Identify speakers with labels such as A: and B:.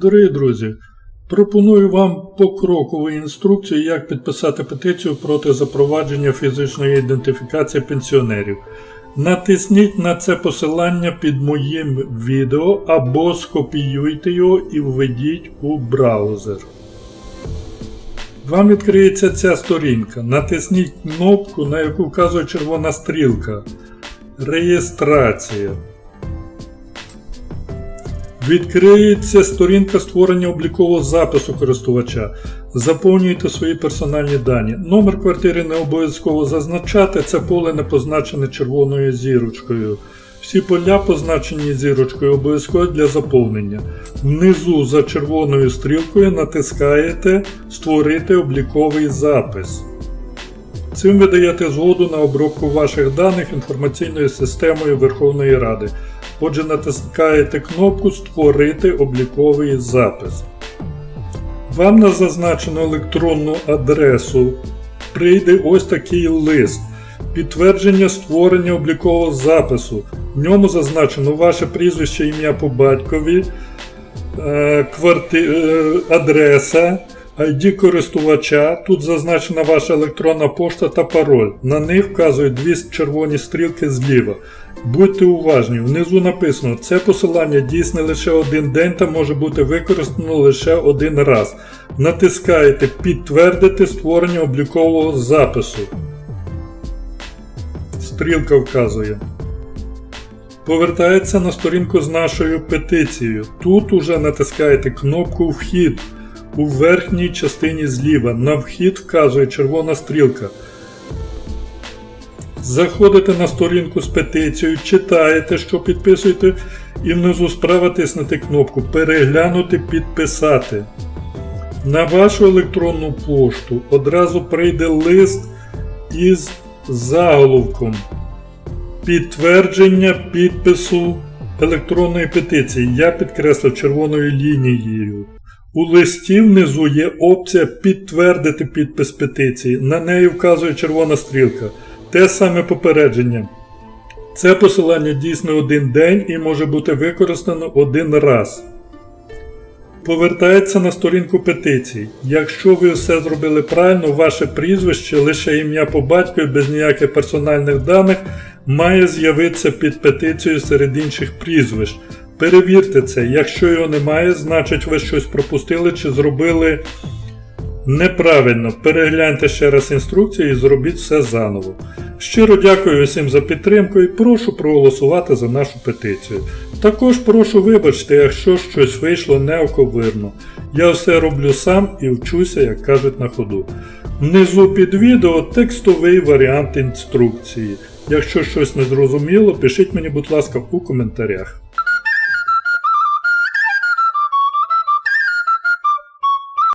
A: Дорогі друзі, пропоную вам покрокову інструкцію, як підписати петицію проти запровадження фізичної ідентифікації пенсіонерів. Натисніть на це посилання під моїм відео або скопіюйте його і введіть у браузер. Вам відкриється ця сторінка. Натисніть кнопку, на яку вказує червона стрілка. Реєстрація. Відкриється сторінка створення облікового запису користувача. Заповнюйте свої персональні дані. Номер квартири не обов'язково зазначати, це поле не позначене червоною зірочкою. Всі поля позначені зірочкою обов'язково для заповнення. Внизу за червоною стрілкою натискаєте Створити обліковий запис. Цим ви даєте згоду на обробку ваших даних інформаційною системою Верховної Ради. Отже, натискаєте кнопку Створити обліковий запис. Вам на зазначену електронну адресу прийде ось такий лист. Підтвердження створення облікового запису. В ньому зазначено ваше прізвище, ім'я по батькові, е, кварти... е, адреса, ID користувача. Тут зазначена ваша електронна пошта та пароль. На них вказують дві червоні стрілки зліва. Будьте уважні, внизу написано, це посилання дійсне лише один день та може бути використано лише один раз. Натискаєте Підтвердити створення облікового запису. Стрілка вказує. Повертається на сторінку з нашою петицією. Тут уже натискаєте кнопку Вхід. У верхній частині зліва. На вхід вказує червона стрілка. Заходите на сторінку з петицією, читаєте, що підписуєте, і внизу справа тиснете кнопку Переглянути підписати. На вашу електронну пошту одразу прийде лист із заголовком Підтвердження підпису електронної петиції. Я підкреслив червоною лінією. У листі внизу є опція Підтвердити підпис петиції. На неї вказує червона стрілка. Те саме попередження. Це посилання дійсно один день і може бути використано один раз. Повертається на сторінку петиції. Якщо ви все зробили правильно, ваше прізвище, лише ім'я по батькові без ніяких персональних даних має з'явитися під петицією серед інших прізвищ. Перевірте це, якщо його немає, значить ви щось пропустили чи зробили неправильно. Перегляньте ще раз інструкцію і зробіть все заново. Щиро дякую усім за підтримку і прошу проголосувати за нашу петицію. Також прошу вибачте, якщо щось вийшло неоковирно. Я все роблю сам і вчуся, як кажуть на ходу. Внизу під відео текстовий варіант інструкції. Якщо щось не зрозуміло, пишіть мені, будь ласка, у коментарях.